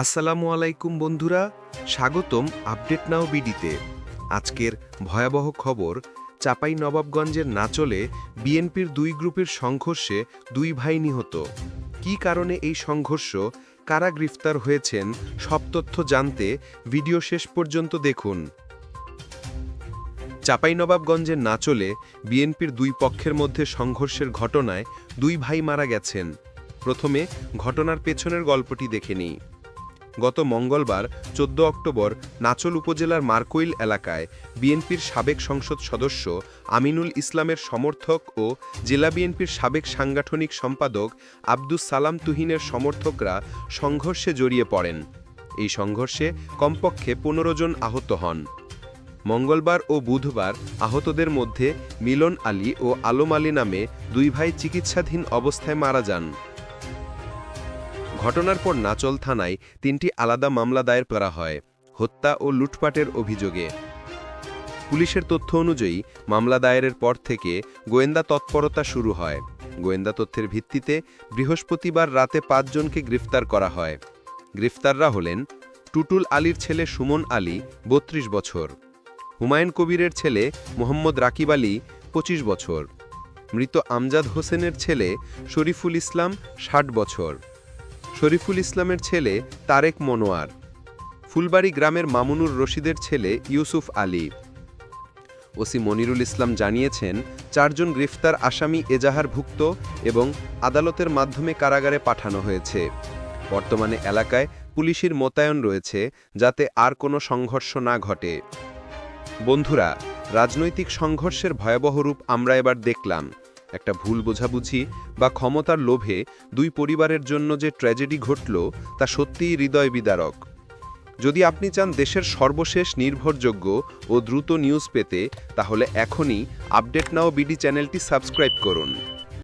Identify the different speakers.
Speaker 1: আসসালামু আলাইকুম বন্ধুরা, স্বাগতম আপডেট নাও বিডিতে। আজকের ভয়াবহ খবর, চাপাই নবাবগঞ্জের নাচলে বিএনপির দুই গ্রুপের সংঘর্ষে দুই ভাই নিহত। কী কারণে এই সংঘর্ষ, কারা গ্রেফতার হয়েছেন, সব তথ্য জানতে ভিডিও শেষ পর্যন্ত দেখুন। চাঁপাইনবাবগঞ্জের নাচলে বিএনপির দুই পক্ষের মধ্যে সংঘর্ষের ঘটনায় দুই ভাই মারা গেছেন। প্রথমে ঘটনার পেছনের গল্পটি দেখে নিই। গত মঙ্গলবার চোদ্দ অক্টোবর নাচল উপজেলার মার্কইল এলাকায় বিএনপির সাবেক সংসদ সদস্য আমিনুল ইসলামের সমর্থক ও জেলা বিএনপির সাবেক সাংগঠনিক সম্পাদক আব্দুস সালাম তুহিনের সমর্থকরা সংঘর্ষে জড়িয়ে পড়েন। এই সংঘর্ষে কমপক্ষে পনেরো জন আহত হন। মঙ্গলবার ও বুধবার আহতদের মধ্যে মিলন আলী ও আলম আলী নামে দুই ভাই চিকিৎসাধীন অবস্থায় মারা যান। ঘটনার পর নাচল থানায় তিনটি আলাদা মামলা দায়ের করা হয়, হত্যা ও লুটপাটের অভিযোগে। পুলিশের তথ্য অনুযায়ী, মামলা দায়েরের পর থেকে গোয়েন্দা তৎপরতা শুরু হয়। গোয়েন্দা তথ্যের ভিত্তিতে বৃহস্পতিবার রাতে পাঁচজনকে গ্রেফতার করা হয়। গ্রেফতাররা হলেন টুটুল আলীর ছেলে সুমন আলী, বত্রিশ বছর, হুমায়ুন কবিরের ছেলে মোহাম্মদ রাকিব আলী, পঁচিশ বছর, মৃত আমজাদ হোসেনের ছেলে শরীফুল ইসলাম, ষাট বছর। শরীফুল ইসলামের ছেলে তারেক মনোয়ার, ফুলবাড়ি গ্রামের মামুনুর রশিদের ছেলে ইউসুফ আলী। ওসি মনিরুল ইসলাম জানিয়েছেন, চারজন গ্রেফতার আসামি এজাহারভুক্ত এবং আদালতের মাধ্যমে কারাগারে পাঠানো হয়েছে। বর্তমানে এলাকায় পুলিশের মোতায়েন রয়েছে যাতে আর কোনো সংঘর্ষ না ঘটে। বন্ধুরা, রাজনৈতিক সংঘর্ষের ভয়াবহ রূপ আমরা এবার দেখলাম। একটা ভুল বোঝাবুঝি বা ক্ষমতার লোভে দুই পরিবারের জন্য যে ট্র্যাজেডি ঘটল, তা সত্যিই হৃদয় বিদারক। যদি আপনি চান দেশের সর্বশেষ নির্ভরযোগ্য ও দ্রুত নিউজ পেতে, তাহলে এখনই আপডেট নাও বিডি চ্যানেলটি সাবস্ক্রাইব করুন।